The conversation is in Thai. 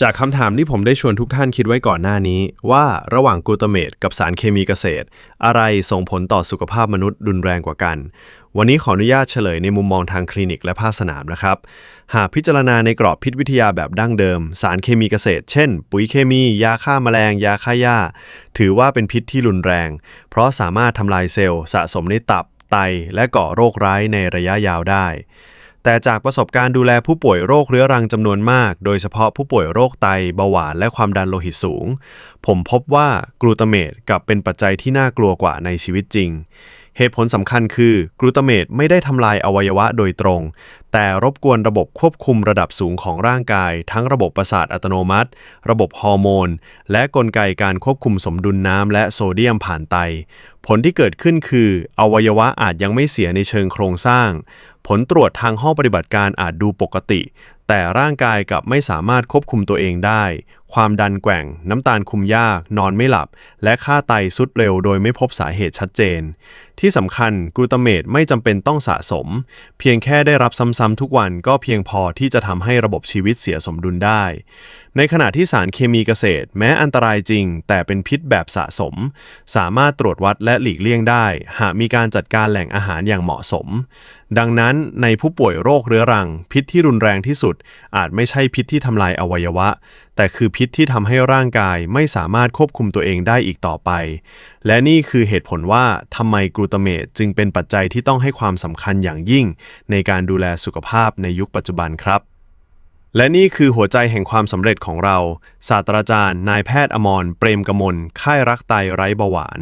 จากคำถามที่ผมได้ชวนทุกท่านคิดไว้ก่อนหน้านี้ ว่าระหว่างกลูตาเมตกับสารเคมีเกษตร อะไรส่งผลต่อสุขภาพมนุษย์รุนแรงกว่ากัน วันนี้ขออนุญาตเฉลยในมุมมองทางคลินิกและภาคสนามนะครับ หากพิจารณาในกรอบพิษวิทยาแบบดั้งเดิม สารเคมีเกษตร เช่น ปุ๋ยเคมี ยาฆ่าแมลง ยาฆ่าหญ้า ถือว่าเป็นพิษที่รุนแรง เพราะสามารถทำลายเซลล์สะสมในตับ ไต และก่อโรคร้ายในระยะยาวได้ แต่จากประสบการณ์ดูแลผู้ป่วยโรคเรื้อรังจำนวนมาก โดยเฉพาะผู้ป่วยโรคไตเบาหวานและความดันโลหิตสูง ผมพบว่ากลูตาเมตกลับเป็นปัจจัยที่น่ากลัวกว่าในชีวิตจริง เหตุผลสำคัญคือกลูตาเมตไม่ได้ทำลายอวัยวะโดยตรง แต่รบกวนระบบควบคุมระดับสูงของร่างกาย ทั้งระบบประสาทอัตโนมัติ ระบบฮอร์โมน และกลไกการควบคุมสมดุลน้ำและโซเดียมผ่านไต ผลที่เกิดขึ้นคือ อวัยวะอาจยังไม่เสียในเชิงโครงสร้าง ผลตรวจทางห้องปฏิบัติการอาจดูปกติแต่ร่างกายกลับไม่สามารถควบคุมตัวเองได้ ความดันแกว่ง น้ำตาลคุมยาก นอนไม่หลับ และค่าไตสุดเร็วโดยไม่พบสาเหตุชัดเจน ที่สำคัญกลูตาเมตไม่จำเป็นต้องสะสม เพียงแค่ได้รับซ้ำๆทุกวันก็เพียงพอที่จะทำให้ระบบชีวิตเสียสมดุลได้ ในขณะที่สารเคมีเกษตร แม้อันตรายจริง แต่เป็นพิษแบบสะสม สามารถตรวจวัดและหลีกเลี่ยงได้ หากมีการจัดการแหล่งอาหารอย่างเหมาะสม ดังนั้นในผู้ป่วยโรคเรื้อรัง พิษที่รุนแรงที่สุดอาจไม่ใช่พิษที่ทำลายอวัยวะ แต่คือพิษที่ทำให้ร่างกายไม่สามารถควบคุมตัวเองได้อีกต่อไป และนี่คือเหตุผลว่าทำไมกลูตาเมตจึงเป็นปัจจัยที่ต้องให้ความสำคัญอย่างยิ่ง ในการดูแลสุขภาพในยุคปัจจุบันครับและนี่คือหัวใจแห่งความสำเร็จของเรา ศาสตราจารย์ นายแพทย์อมร เปรมกมล ค่ายรักไตไร้เบาหวาน